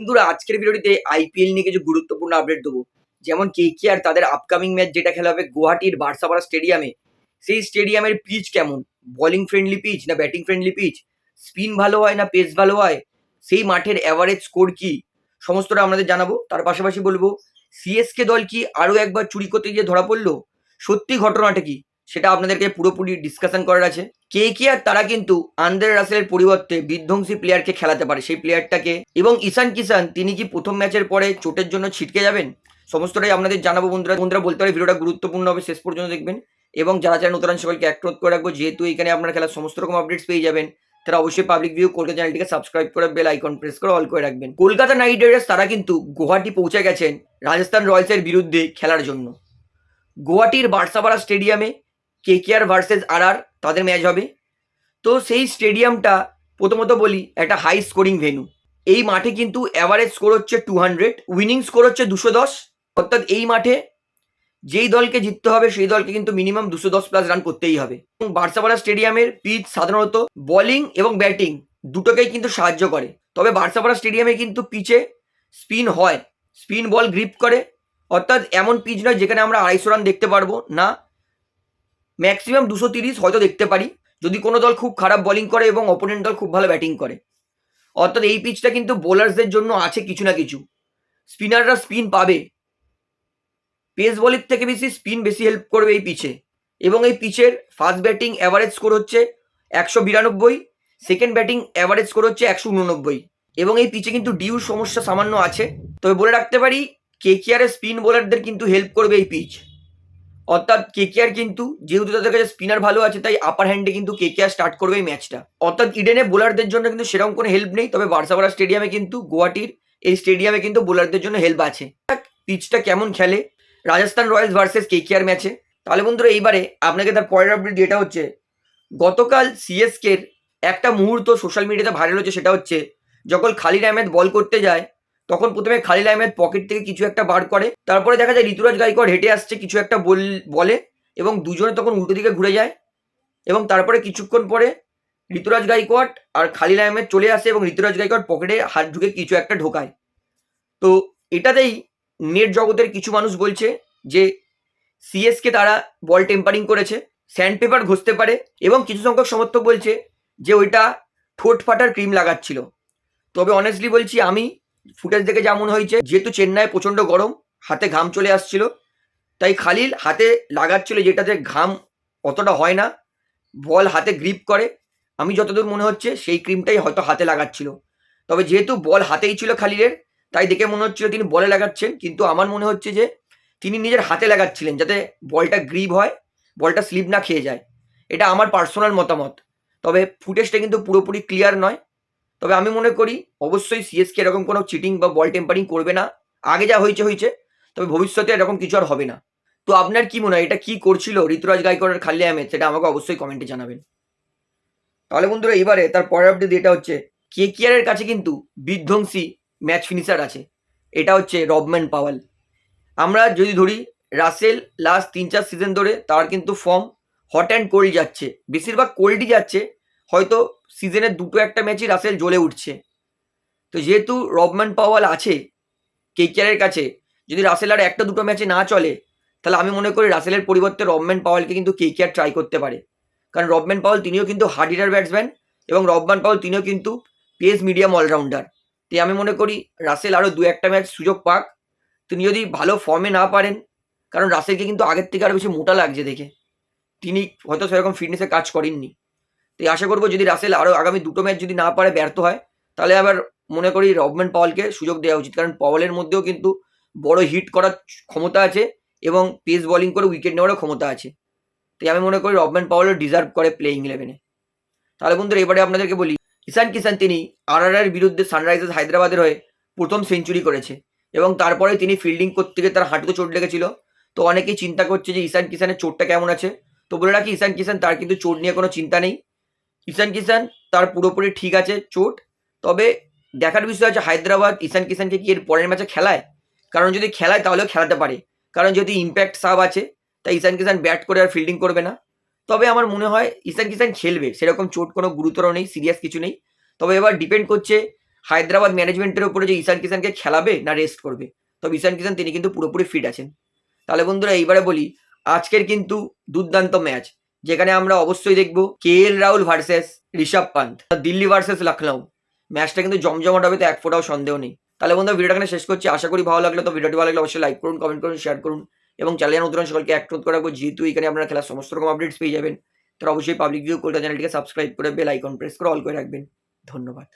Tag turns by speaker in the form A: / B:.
A: বন্ধুরা, আজকের ভিডিওটিতে আইপিএল নিয়ে কিছু গুরুত্বপূর্ণ আপডেট দেবো। যেমন কে কে আর তাদের আপকামিং ম্যাচ যেটা খেলা হবে গুয়াহাটির বার্সাপাড়া স্টেডিয়ামে সেই স্টেডিয়ামের পিচ কেমন? বলিং ফ্রেন্ডলি পিচ না ব্যাটিং ফ্রেন্ডলি পিচ স্পিন ভালো হয় না পেস ভালো হয়? সেই মাঠের অ্যাভারেজ স্কোর কি? সমস্তটা আপনাদের জানাব। তার পাশাপাশি বলব সিএসকে দল কি আরও একবার চুরি করতে গিয়ে ধরা পড়ল? সত্যি ঘটনাটা কি? সেটা আপনাদেরকে পুরোপুরি ডিসকাশন করার আছে। কে কে আর তারা কিন্তু আন্দ্রে রাসেলের পরিবর্তে বিধ্বংসী প্লেয়ারকে খেলাতে পারে সেই প্লেয়ারটাকে এবং ঈশান কিষান, তিনি কি প্রথম ম্যাচের পরে চোটের জন্য ছিটকে যাবেন? সমস্তটাই আপনাদের জানাব বন্ধুরা। বন্ধুরা বলতে পারে, ভিডিওটা গুরুত্বপূর্ণ হবে, শেষ পর্যন্ত দেখবেন। এবং যারা যারা নতুন সকলকে অ্যাক্রোধ করে রাখব। যেহেতু এখানে আপনারা খেলার সমস্ত রকম আপডেটস পেয়ে যাবেন, তারা অবশ্যই পাবলিক ভিউ কলকাতা চ্যানেলটিকে সাবস্ক্রাইব করে বেল আইকন প্রেস করে অল করে রাখবেন। কলকাতা নাইট রাইডার্স, তারা কিন্তু গুয়াহাটি পৌঁছে গেছেন রাজস্থান রয়্যালসের বিরুদ্ধে খেলার জন্য। গুয়াহাটির বার্সাপাড়া স্টেডিয়ামে কে কে ভার্সেস আর আর তাদের ম্যাচ হবে। তো সেই স্টেডিয়ামটা প্রথমত বলি, একটা হাই স্কোরিং ভেনু এই মাঠে কিন্তু অ্যাভারেজ স্কোর হচ্ছে টু হান্ড্রেড উইনিং স্কোর হচ্ছে দুশো দশ। অর্থাৎ এই মাঠে যেই দলকে জিততে হবে, সেই দলকে কিন্তু মিনিমাম দুশো দশ প্লাস রান করতেই হবে। এবং বার্সাপাড়া স্টেডিয়ামের পিচ সাধারণত বোলিং এবং ব্যাটিং দুটোকেই কিন্তু সাহায্য করে। তবে বার্সাপাড়া স্টেডিয়ামে কিন্তু পিচে স্পিন হয়। স্পিন বল গ্রিপ করে। অর্থাৎ এমন পিচ নয় যেখানে আমরা আড়াইশো রান দেখতে পারব, না ম্যাক্সিমাম দুশো তিরিশ হয়তো দেখতে পারি। যদি কোনো দল খুব খারাপ বোলিং করে এবং অপোনেন্ট দল খুব ভালো ব্যাটিং করে। অর্থাৎ এই পিচটা কিন্তু বোলার্সদের জন্য আছে কিছু না কিছু। স্পিনাররা স্পিন পাবে। পেস বলের থেকে বেশি স্পিন বেশি হেল্প করবে এই পিচে এবং এই পিচের ফার্স্ট ব্যাটিং অ্যাভারেজ স্কোর হচ্ছে একশো বিরানব্বই সেকেন্ড ব্যাটিং অ্যাভারেজ স্কোর হচ্ছে একশো উননব্বই। এবং এই পিচে কিন্তু ডিউ সমস্যা সামান্য আছে। তবে বলে রাখতে পারি কে কেয়ারের স্পিন বোলারদের কিন্তু হেল্প করবে এই পিচ অর্থাৎ কেকেআর কিন্তু যেহেতু তাদের কাছে স্পিনার ভালো আছে, তাই আপার হ্যান্ডে কিন্তু কেকেআর স্টার্ট করবে এই ম্যাচটা অর্থাৎ ইডেনে বোলারদের জন্য কিন্তু সেরকম কোনো হেল্প নেই, তবে বার্সাবাড়া স্টেডিয়ামে কিন্তু, গুয়াহাটির এই স্টেডিয়ামে কিন্তু বোলারদের জন্য হেল্প আছে। পিচটা কেমন খেলে? রাজস্থান রয়্যালস ভার্সেস কেকেআর ম্যাচে তাহলে বন্ধুরা, এইবারে আপনাকে তার পরের আপডেট যেটা হচ্ছে, গতকাল সিএসকের একটা মুহূর্ত সোশ্যাল মিডিয়াতে ভাইরাল হচ্ছে সেটা হচ্ছে, যখন খালিদ আহমেদ বল করতে যায় তখন প্রথমে খালিল আহমেদ পকেট থেকে কিছু একটা বার করে, তারপরে দেখা যায় ঋতুরাজ গাইকর হেঁটে আসছে, কিছু একটা বল, বলে এবং দুজনে তখন উল্টো দিকে ঘুরে যায় এবং তারপরে কিছুক্ষণ পরে ঋতুরাজ গাইকোয়াড আর খালিল আহমেদ চলে আসে এবং ঋতুরাজ গাইকোয়াড পকেটে হাত ঢুকে কিছু একটা ঢোকায়। তো এটাতেই নেট জগতের কিছু মানুষ বলছে যে সিএসকে তারা বল টেম্পারিং করেছে স্যান্ড পেপার ঘষতে পারে এবং কিছু সংখ্যক সমর্থক বলছে যে ওইটা ঠোঁট ফাটার ক্রিম লাগাচ্ছিল। তবে অনেস্টলি বলছি আমি ফুটেজ দেখে যা মনে হয়েছে, যেহেতু চেন্নাই প্রচণ্ড গরম, হাতে ঘাম চলে আসছিল। তাই খালিল হাতে লাগাচ্ছিল যেটাতে ঘাম অতটা হয় না, বল হাতে গ্রিপ করে। আমি যতদূর মনে হচ্ছে, সেই ক্রিমটাই হয়তো হাতে লাগাচ্ছিল। তবে যেহেতু বল হাতেই ছিল খালিলের, তাই দেখে মনে হচ্ছিল তিনি বলে লাগাচ্ছেন, কিন্তু আমার মনে হচ্ছে যে তিনি নিজের হাতে লাগাচ্ছিলেন, যাতে বলটা গ্রিপ হয়, বলটা স্লিপ না খেয়ে যায়। এটা আমার পার্সোনাল মতামত। তবে ফুটেজটা কিন্তু পুরোপুরি ক্লিয়ার নয়। তবে আমি মনে করি অবশ্যই সিএসকে এরকম কোনো চিটিং বা বল টেম্পারিং করবে না। আগে যা হয়েছে হয়েছে। তবে ভবিষ্যতে এরকম কিছু আর হবে না। তো আপনার কি মনে হয়? এটা কি করছিল ঋতুরাজ গাইকরের খাল্লি আহমেদ সেটা আমাকে অবশ্যই কমেন্টে জানাবেন। তাহলে বন্ধুরা, এবারে তার পরের আপডেট এটা হচ্ছে কে কেয়ারের কাছে কিন্তু বিধ্বংসী ম্যাচ ফিনিশার আছে। এটা হচ্ছে রবম্যান পাওয়াল। আমরা যদি ধরি, রাসেল লাস্ট তিন চার সিজন ধরে তার কিন্তু ফর্ম হট অ্যান্ড কোল্ড যাচ্ছে। বেশিরভাগ কোল্ডই যাচ্ছে। হয়তো সিজনের দুটো একটা ম্যাচই রাসেল জ্বলে উঠছে। তো যেহেতু রবম্যান পাওয়াল আছে কেকেআরের কাছে, যদি রাসেল আর একটা দুটো ম্যাচে না চলে, তাহলে আমি মনে করি রাসেলের পরিবর্তে রবম্যান পাওয়ালকে কিন্তু কেকেআর ট্রাই করতে পারে। কারণ রবম্যান পাওয়াল তিনিও কিন্তু হার্ড হিটার ব্যাটসম্যান এবং রবম্যান পাওয়াল তিনিও কিন্তু পেস মিডিয়াম অলরাউন্ডার তাই আমি মনে করি রাসেল আরও দু একটা ম্যাচ সুযোগ পাক। তিনি যদি ভালো ফর্মে না পারেন, কারণ রাসেলকে কিন্তু আগের থেকে আরও বেশি মোটা লাগছে দেখে। তিনি হয়তো সেরকম ফিটনেসে কাজ করেননি। তাই আশা করব যদি রাসেল আরও আগামী দুটো ম্যাচ যদি না পারে, ব্যর্থ হয়, তাহলে আবার মনে করি রবম্যান পাওয়ালকে সুযোগ দেওয়া উচিত। কারণ পাওয়ালের মধ্যেও কিন্তু বড় হিট করার ক্ষমতা আছে এবং পেস বলিং করে উইকেট নেওয়ারও ক্ষমতা আছে। তাই আমি মনে করি রবম্যান পাওয়ালও ডিজার্ভ করে প্লেইং ইলেভেনে তাহলে বন্ধুরা, এবারে আপনাদেরকে বলি, ঈশান কিষান তিনি আর এর বিরুদ্ধে সানরাইজার্স হায়দ্রাবাদের হয়ে প্রথম সেঞ্চুরি করেছে এবং তারপরে তিনি ফিল্ডিং করতে গিয়ে তার হাঁটুতে চোট লেগেছিল। তো অনেকেই চিন্তা করছে যে ঈশান কিষানের চোটটা কেমন আছে? তো বলে রাখি, ঈশান কিষান তার কিন্তু চোট নিয়ে কোনো চিন্তা নেই। ঈশান কিষান তার পুরোপুরি ঠিক আছে, চোট। তবে দেখার বিষয় আছে হায়দ্রাবাদ ঈশান কিষানকে কি এর পরের ম্যাচে খেলায়? কারণ যদি খেলায় তাহলেও খেলাতে পারে। কারণ যদি ইম্প্যাক্ট সাব আছে, তাই ঈশান কিষান ব্যাট করে আর ফিল্ডিং করবে না। তবে আমার মনে হয় ঈশান কিষান খেলবে, সেরকম চোট কোনো গুরুতর নেই সিরিয়াস কিছু নেই। তবে এবার ডিপেন্ড করছে হায়দ্রাবাদ ম্যানেজমেন্টের উপরে যে ঈশান কিষানকে খেলাবে না রেস্ট করবে। তবে ঈশান কিষান তিনি কিন্তু পুরোপুরি ফিট আছেন। তাহলে বন্ধুরা এইবারে বলি, আজকের কিন্তু দুর্দান্ত ম্যাচ যেখানে আমরা অবশ্যই দেখব K L Rahul versus Rishabh Pant Delhi versus Lucknow ম্যাচটা কিন্তু জমজমাট হবে, তো এক ফোটাও সন্দেহ নেই। তাহলে বন্ধু ভিডিওটা এখানে শেষ করছি। আশা করি ভালো লাগল, তো ভিডিওটি ভালো লাগলে অবশ্যই লাইক করুন কমেন্ট করুন শেয়ার করুন, এবং চ্যানেল নতুন সকলকে অ্যাক্ট করে রাখব, যেহেতু এখানে আপনারা খেলার সমস্ত রকম আপডেটস পেয়ে যাবেন তারা অবশ্যই পাবলিক ভিউ কলকাতা চ্যানেলটিকে সাবস্ক্রাইব করে বেল আইকন প্রেস করে অল করে রাখবেন। ধন্যবাদ।